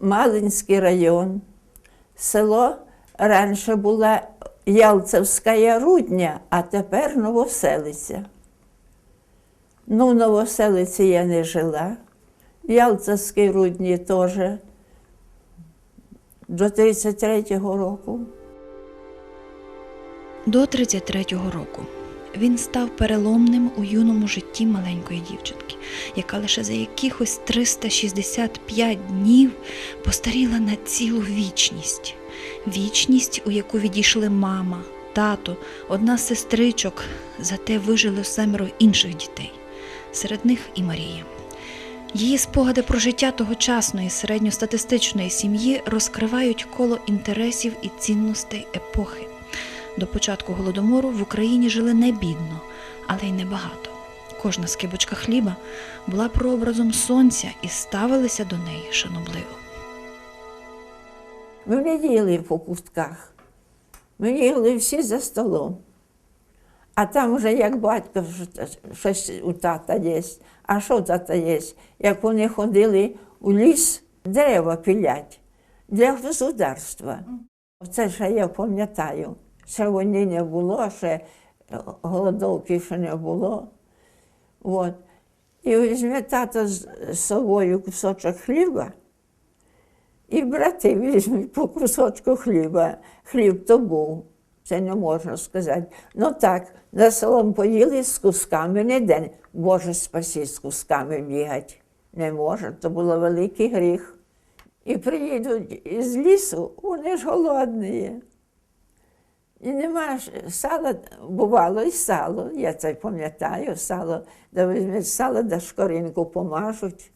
Малинський район. Село раніше була Ялцевська Рудня, а тепер Новоселиця. Ну, в Новоселиці я не жила. В Ялцевській Рудні теж до 33-го року. До 33-го року він став переломним у юному житті маленької дівчинки, яка лише за якихось 365 днів постаріла на цілу вічність. Вічність, у яку відійшли мама, тато, одна з сестричок, зате вижило семеро інших дітей, серед них і Марія. Її спогади про життя тогочасної середньостатистичної сім'ї розкривають коло інтересів і цінностей епохи. До початку голодомору в Україні жили не бідно, але й небагато. Кожна скибочка хліба була прообразом сонця і ставилися до неї шанобливо. Ми не їли по кустках. Ми їли всі за столом. А там вже як батько щось у тата є. А що у тата є? Як вони ходили у ліс дерева пілять для государства. Це ще я пам'ятаю. Не було, ще е, голодовки ще не було. От. І візьме тато з собою кусочок хліба. І брати візьмуть по кусочку хліба. Хліб то був, це не можна сказати. Ну так, за селом поїли з кусками не день. Боже спасі, з кусками бігати. Не може, то було великий гріх. І приїдуть із лісу, вони ж голодні. І нема сала, бувало і сало, я це пам'ятаю, сало, да візьмуть сало, да шкоринку помажуть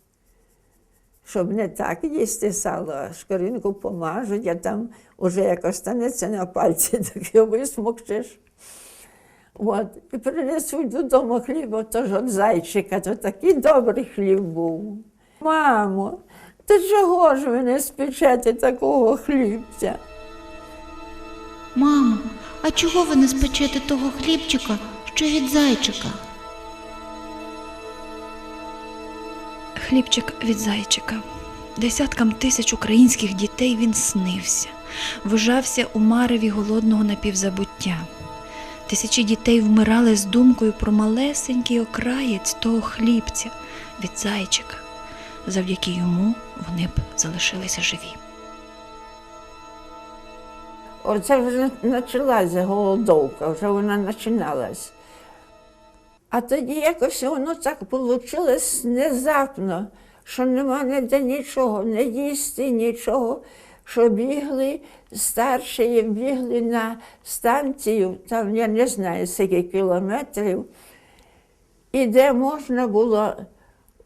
щоб не так їсти сало, а шкоринку помажуть, а там уже як останеться на пальці, так його висмокчеш. От. І принесуть додому хліба, ж от зайчика, то такий добрий хліб був. Мамо, то чого ж ви не спечете такого хлібця? Мамо, а чого ви не спечете того хлібчика, що від зайчика? Хлібчик від зайчика. Десяткам тисяч українських дітей він снився, вижався у мареві голодного напівзабуття. Тисячі дітей вмирали з думкою про малесенький окраєць того хлібця від зайчика. Завдяки йому вони б залишилися живі. Оце вже почалася голодовка, вже вона починалась. А тоді якось воно так вийшло внезапно, що нема ніде нічого, не їсти, нічого, що бігли старші, бігли на станцію, там я не знаю, скільки кілометрів, і де можна було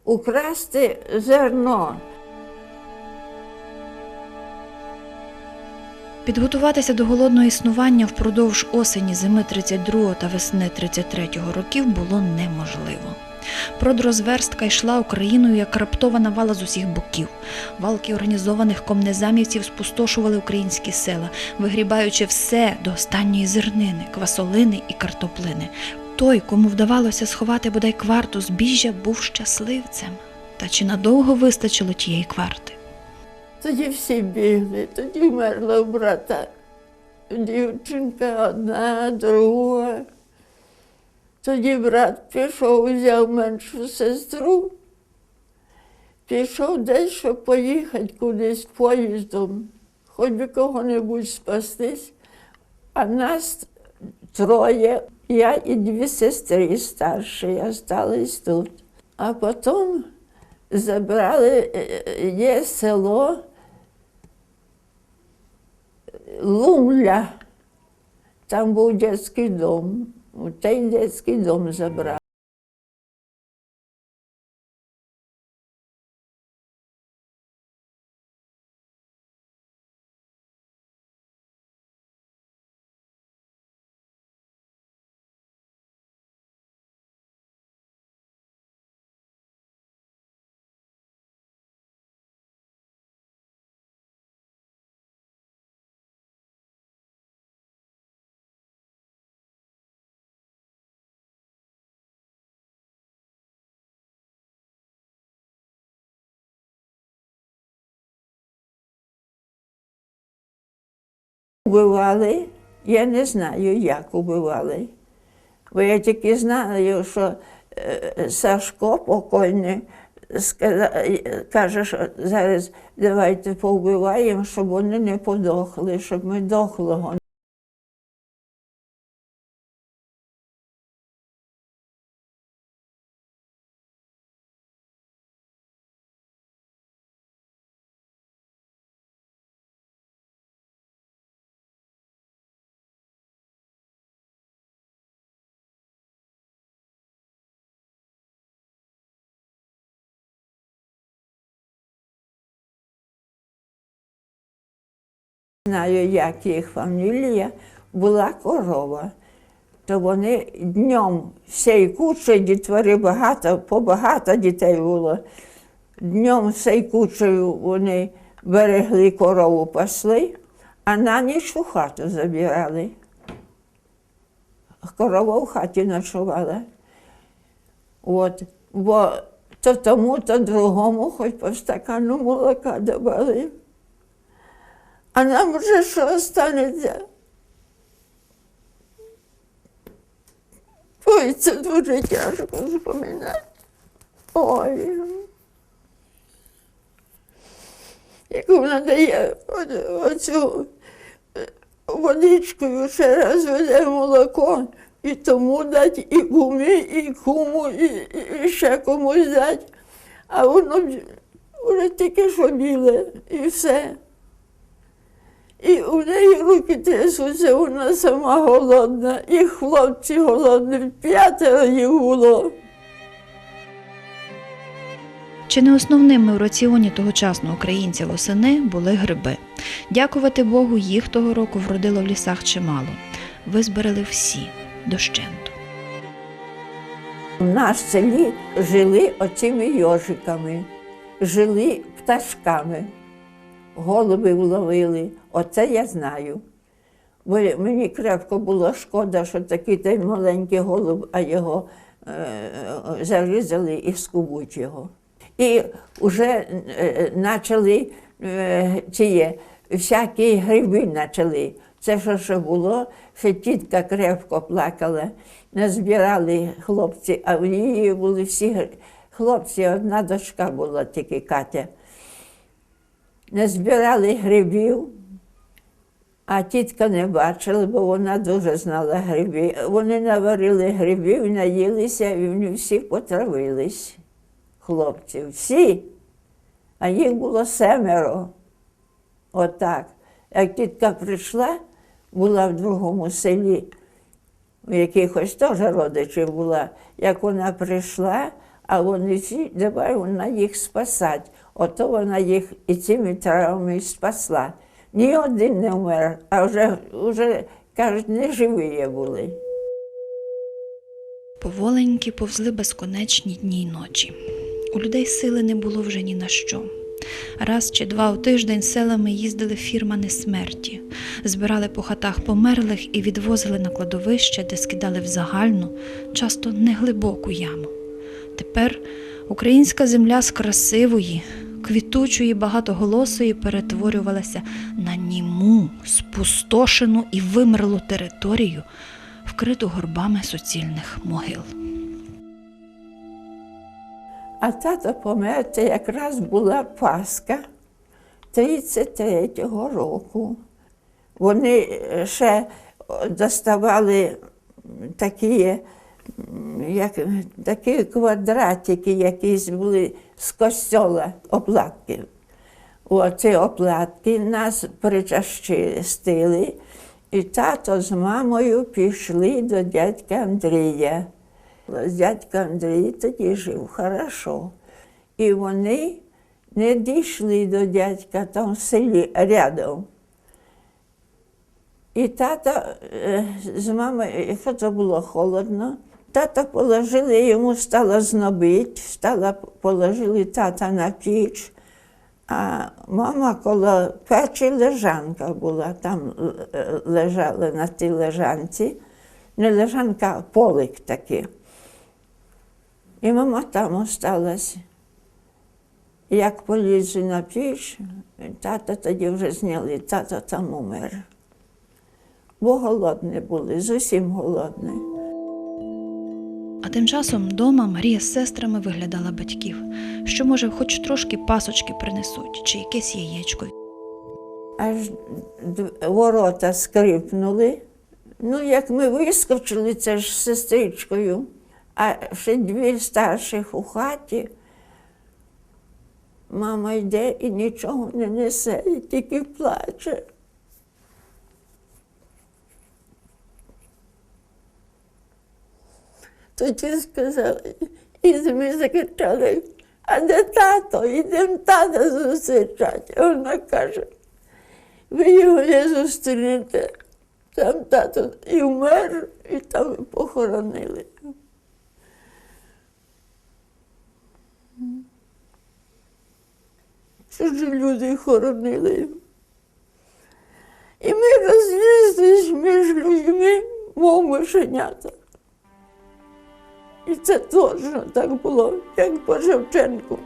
украсти зерно. Підготуватися до голодного існування впродовж осені зими 32 та весни 33 років було неможливо. Продрозверстка йшла Україною як раптова навала з усіх боків. Валки організованих комнезамівців спустошували українські села, вигрібаючи все до останньої зернини, квасолини і картоплини. Той, кому вдавалося сховати бодай кварту збіжжя, був щасливцем. Та чи надовго вистачило тієї кварти? Тоді всі бігли, тоді вмерла брата дівчинка одна, друга. Тоді брат пішов, взяв меншу сестру, пішов десь, щоб поїхати кудись поїздом, хоч би кого-небудь спастись. А нас троє, я і дві сестри старші, остались тут. А потім забрали, е, е, є село Лумля. Там був дитячий дом. Той дитячий дом забрали. Убивали, я не знаю, як убивали. Бо я тільки знаю, що е, Сашко покойний каже, що зараз давайте повбиваємо, щоб вони не подохли, щоб ми дохлого знаю, як їх фамілія, була корова. То вони днем всієї кучі дітвори багато, побагато дітей було. Днем всією кучею вони берегли корову, пасли, а на ніч у хату забирали. Корова в хаті ночувала. От, бо то тому, то другому, хоч по стакану молока давали. А нам вже що останеться? Ой, це дуже тяжко запам'ятати. Ой. Як вона дає оцю е, водичкою ще раз веде молоко, і тому дать, і кумі, і куму, і, і- ще комусь дать. А воно вже тільки що біле, і все. І у неї руки трясуться, вона сама голодна, і хлопці голодні, п'ятеро їх було. Чи не основними в раціоні тогочасного українця восени були гриби? Дякувати Богу, їх того року вродило в лісах чимало. Визбирали всі дощенту. У нас селі жили оцими йожиками, жили пташками, голубів ловили. Оце я знаю. Бо мені крепко було шкода, що такий той маленький голуб, а його е, е, зарізали і скубуть його. І вже е, почали е, ці всякі гриби почали. Це що ще було, що тітка крепко плакала, назбирали хлопці, а в її були всі хлопці, одна дочка була тільки Катя. Назбирали грибів, а тітка не бачила, бо вона дуже знала гриби. Вони наварили грибів, наїлися, і вони всі потравились, хлопці, всі. А їх було семеро. Отак. Як тітка прийшла, була в другому селі, у якихось теж родичів була. Як вона прийшла, а вони всі, давай вона їх спасати. Ото вона їх і цими травмами спасла. Ні один не вмер, а вже, вже кажуть, не живі були. Поволеньки повзли безконечні дні й ночі. У людей сили не було вже ні на що. Раз чи два у тиждень селами їздили фірмани смерті, збирали по хатах померлих і відвозили на кладовище, де скидали в загальну, часто неглибоку яму. Тепер українська земля з красивої, квітучої, багатоголосої перетворювалася на німу, спустошену і вимерлу територію, вкриту горбами суцільних могил. А тато помер, це якраз була Пасха 33-го року. Вони ще доставали такі, як, такі квадратики, якісь були з костьола оплатки. Оці оплатки нас причастили, і тато з мамою пішли до дядька Андрія. Дядько Андрій тоді жив хорошо. І вони не дійшли до дядька там в селі рядом. І тато е, з мамою, якщо це було холодно, тата положили, йому стало знобить, стало, положили тата на піч, а мама коло печі лежанка була, там е, лежала на тій лежанці. Не лежанка, а полик такий. І мама там осталась. Як полізли на піч, тата тоді вже зняли, тато там умер. бо голодні були, зовсім голодні. А тим часом дома Марія з сестрами виглядала батьків, що, може, хоч трошки пасочки принесуть чи якесь яєчко. Аж ворота скрипнули. Ну, як ми вискочили, це ж з сестричкою, а ще дві старших у хаті. Мама йде і нічого не несе, і тільки плаче. Тоді сказали, і ми закричали, а де тато? Ідемо тата зустрічати. Вона каже, ви його не зустрінете. Там тато і вмер, і там і похоронили. Чужі люди хоронили. І ми розлізлись між людьми, мов мишенята. І це точно так було, як по Шевченку.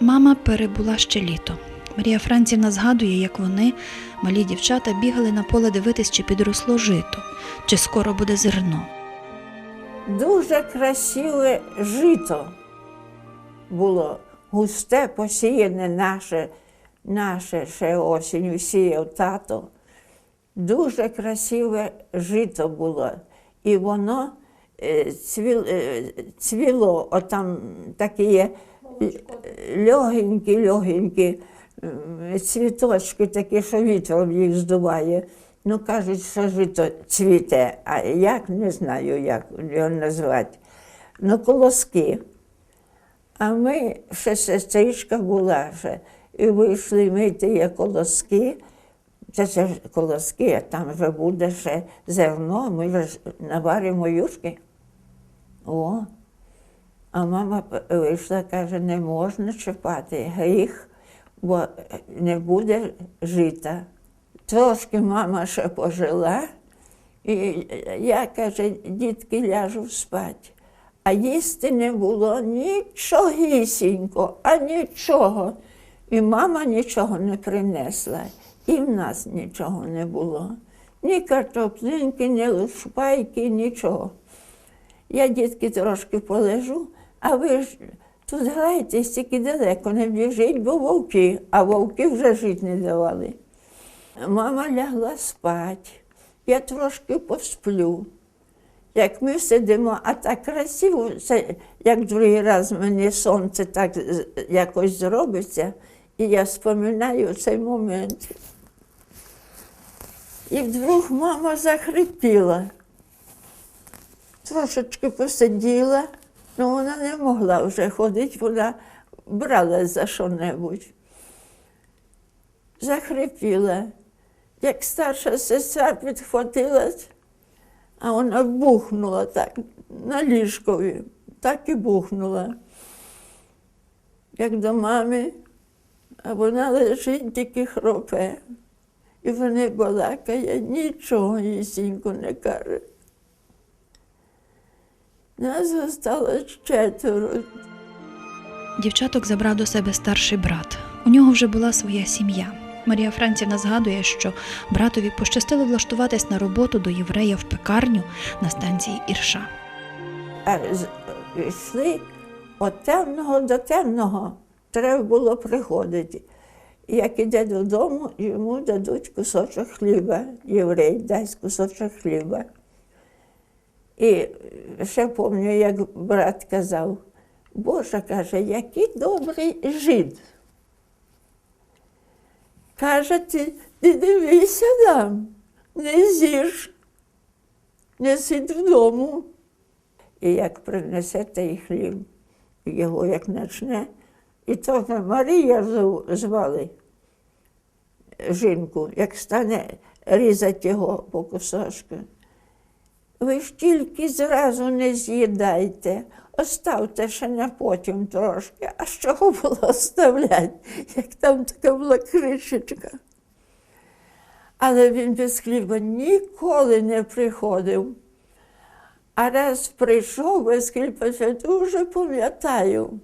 Мама перебула ще літо. Марія Францівна згадує, як вони, малі дівчата, бігали на поле дивитись, чи підросло жито, чи скоро буде зерно. Дуже красиве жито було, густе посіяне наше, наше ще осінь сіяв тато. Дуже красиве жито було. І воно цвіло, отам такі є легенькі, легенькі цвіточки такі, що вітром їх здуває. Ну, кажуть, що жито цвіте, а як не знаю, як його назвати. Ну, колоски. А ми ще сестричка була ще, і вийшли ми ті колоски. Це ж колоски, а там вже буде ще зерно, ми вже наваримо юшки. О. А мама вийшла, каже, не можна чіпати гріх, бо не буде жита. Трошки мама ще пожила, і я, каже, дітки ляжу спати. А їсти не було нічогісінько, а нічого. І мама нічого не принесла, і в нас нічого не було. Ні картоплинки, ні лушпайки, нічого. Я дітки трошки полежу, а ви ж тут граєтесь тільки далеко, не біжіть, бо вовки, а вовки вже жити не давали. Мама лягла спати, я трошки посплю. Як ми сидимо, а так красиво, це як другий раз мені сонце так якось зробиться, і я споминаю цей момент. І вдруг мама захрипіла. Трошечки посиділа, але вона не могла вже ходити, вона брала за що-небудь. Захрипіла. Як старша сестра підхватилась, а вона бухнула так на ліжкові, так і бухнула. Як до мами, а вона лежить, тільки хропе. І вони балакає, нічого їсінько не каже. Нас залишилось четверо. Дівчаток забрав до себе старший брат. У нього вже була своя сім'я. Марія Францівна згадує, що братові пощастило влаштуватись на роботу до єврея в пекарню на станції Ірша. Йшли від темного до темного. Треба було приходити. Як іде додому, йому дадуть кусочок хліба. Єврей дасть кусочок хліба. І ще пам'ятаю, як брат казав, Боже каже, який добрий жид. Каже, ти, ти дивися там, не з'їж, не сидь вдома. І як принесе той хліб, його як начне, і то Марія зв- звали жінку, як стане різати його по кусочку. Ви ж тільки зразу не з'їдайте, оставте ще на потім трошки. А з чого було оставляти, як там така була кришечка. Але він без хліба ніколи не приходив. А раз прийшов без хліба, я дуже пам'ятаю.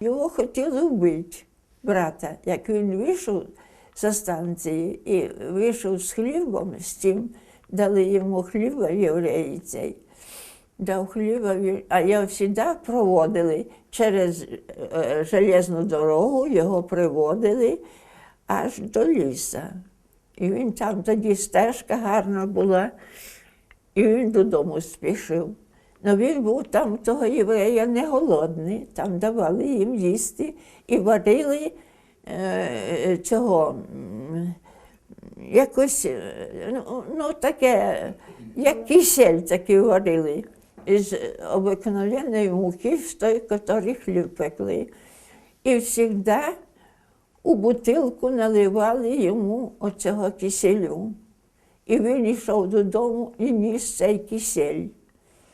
Його хотіли вбити, брата. Як він вийшов, зі станції і вийшов з хлібом, з тим дали йому хліба євреї цей. Дав хліба, а його завжди проводили через е, железну дорогу, його приводили аж до ліса. І він там тоді стежка гарна була, і він додому спішив. Ну він був там того єврея не голодний, там давали їм їсти і варили е, цього м, якось, е, ну, ну таке, як кисель такий варили із обикновенної муки, з той, який хліб пекли. І завжди у бутилку наливали йому оцього киселю. І він йшов додому і ніс цей кисель.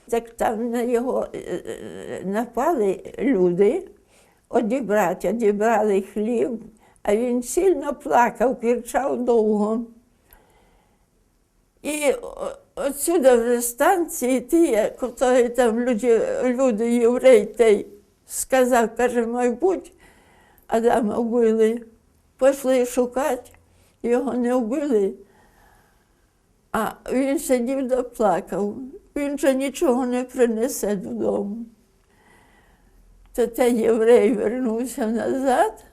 Так там на його е, е, напали люди, одібрати, одібрали хліб, а він сильно плакав, кричав довго. І о- отсюди вже станції ті, котрі там люди, люди єврей, той сказав, каже, мабуть, Адама вбили. Пішли шукати, його не вбили. А він сидів да плакав. Він же нічого не принесе додому. То той єврей вернувся назад,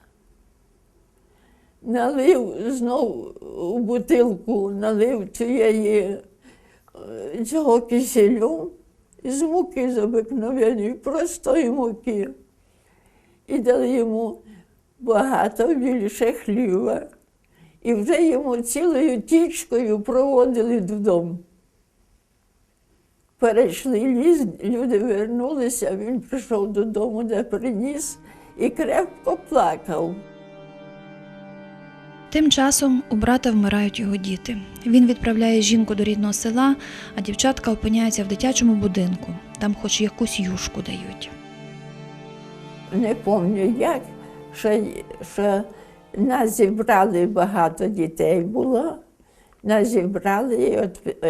налив знов у бутилку, налив цієї е, цього киселю з муки з обикновеної, простої муки. І дали йому багато більше хліба. І вже йому цілою тічкою проводили додому. Перейшли ліс, люди вернулися, він прийшов додому, де приніс і крепко плакав. Тим часом у брата вмирають його діти. Він відправляє жінку до рідного села, а дівчатка опиняються в дитячому будинку. Там хоч якусь юшку дають. Не пам'ятаю як, що, що нас зібрали багато дітей було. Нас зібрали і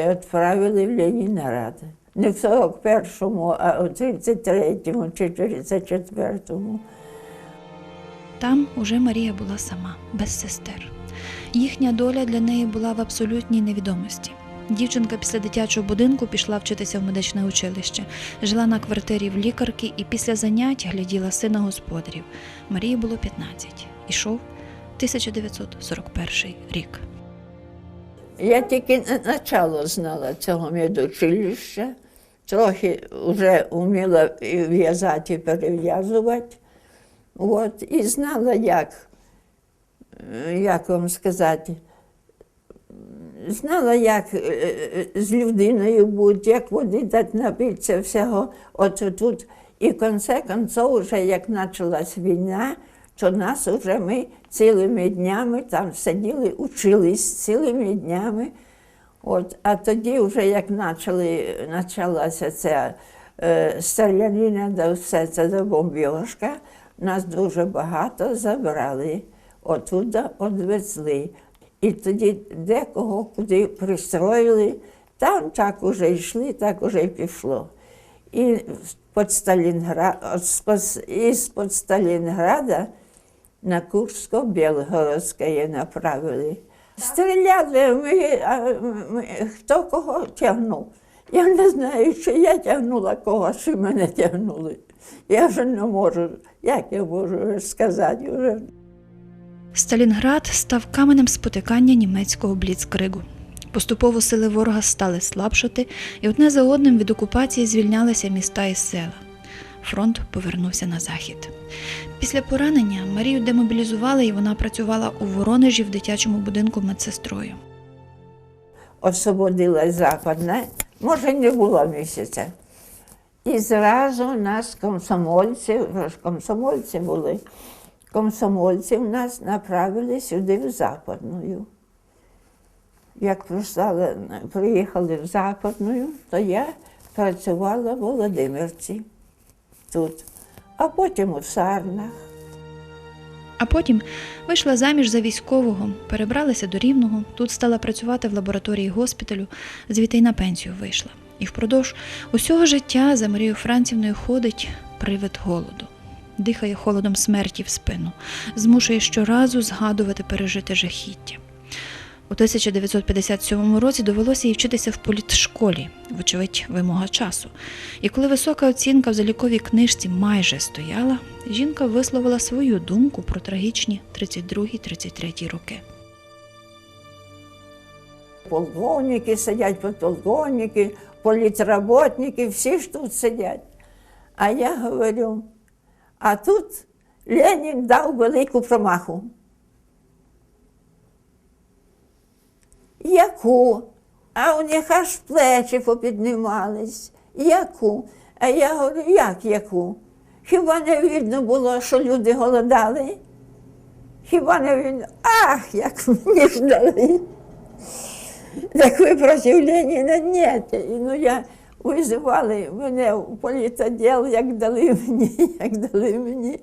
відправили в Ленінград. Не в 41-му, а у 33-му чи 34-му. Там уже Марія була сама, без сестер. Їхня доля для неї була в абсолютній невідомості. Дівчинка після дитячого будинку пішла вчитися в медичне училище, жила на квартирі в лікарки і після занять гляділа сина господарів. Марії було 15. Ішов 1941 рік. Я тільки на начало знала цього медучилища, трохи вже вміла в'язати, і перев'язувати. От, і знала, як, як вам сказати, знала, як е, е, з людиною бути, як води дати напитися всього. От тут. І в конце концов, вже як почалась війна, то нас вже ми цілими днями там сиділи, учились цілими днями. От, а тоді, вже як почали, почалася ця е, стрілянина, да все це да бомбіжка, нас дуже багато забрали, отуда відвезли. І тоді декого куди пристроїли, там так уже йшли, так уже й пішло. І під Сталінград, із-під Сталінграда на Курсько-Білгородське направили. Стріляли, ми, а ми, хто кого тягнув. Я не знаю, чи я тягнула когось, чи мене тягнули. Я вже не можу, як я можу сказати вже. Сталінград став каменем спотикання німецького бліцкригу. Поступово сили ворога стали слабшати, і одне за одним від окупації звільнялися міста і села. Фронт повернувся на захід. Після поранення Марію демобілізували, і вона працювала у Воронежі в дитячому будинку медсестрою. освободилась западна, може, не було місяця. І зразу нас комсомольці, комсомольці були, комсомольців нас направили сюди в Западну. Як прислали, приїхали в Западну, то я працювала в Володимирці тут, а потім у Сарнах. А потім вийшла заміж за військового, перебралася до Рівного, тут стала працювати в лабораторії госпіталю, звідти й на пенсію вийшла. І впродовж усього життя за Марією Францівною ходить привид голоду. дихає холодом смерті в спину, змушує щоразу згадувати пережите жахіття. У 1957 році довелося їй вчитися в політшколі, вочевидь, вимога часу. І коли висока оцінка в заліковій книжці майже стояла, жінка висловила свою думку про трагічні 32-33 роки. Полковники сидять, подполковники, політработники, всі ж тут сидять. А я говорю, а тут Ленін дав велику промаху. Яку? А у них аж плечі попіднімались. Яку? А я говорю, як яку? Хіба не видно було, що люди голодали? Хіба не видно? Ах, як мені ж дали. Так ви проти Леніна ні. Ну я визивали мене в політоділ, як дали мені, як дали мені.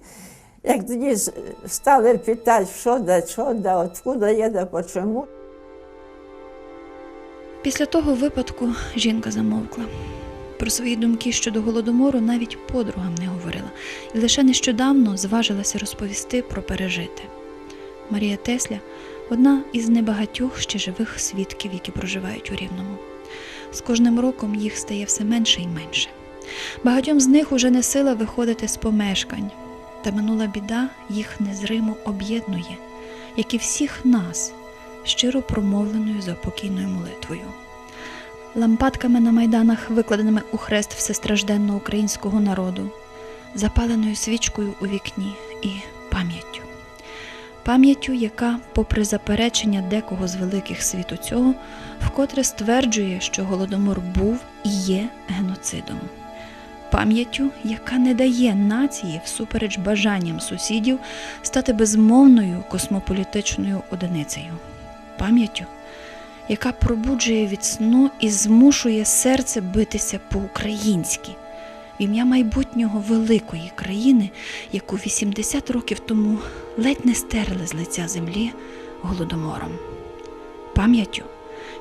Як тоді стали питати, що да, що да, откуда я да, почому. Після того випадку жінка замовкла. Про свої думки щодо голодомору навіть подругам не говорила, і лише нещодавно зважилася розповісти про пережите. Марія Тесля одна із небагатьох ще живих свідків, які проживають у Рівному. З кожним роком їх стає все менше і менше. Багатьом з них уже не сила виходити з помешкань, та минула біда їх незримо об'єднує, як і всіх нас, щиро промовленою заупокійною молитвою. Лампадками на майданах, викладеними у хрест всестражденного українського народу, запаленою свічкою у вікні і пам'яттю. Пам'яттю, яка, попри заперечення декого з великих світу цього, вкотре стверджує, що голодомор був і є геноцидом. Пам'яттю, яка не дає нації, всупереч бажанням сусідів, стати безмовною космополітичною одиницею. Пам'яттю, яка пробуджує від сну і змушує серце битися по-українськи в ім'я майбутнього великої країни, яку 80 років тому ледь не стерли з лиця землі голодомором. Пам'яттю,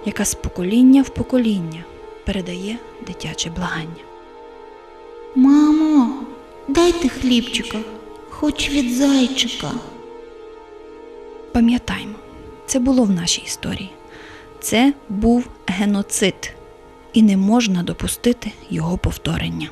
яка з покоління в покоління передає дитяче благання. Мамо, дайте хлібчика, хоч від зайчика. Пам'ятаймо, це було в нашій історії. Це був геноцид, і не можна допустити його повторення.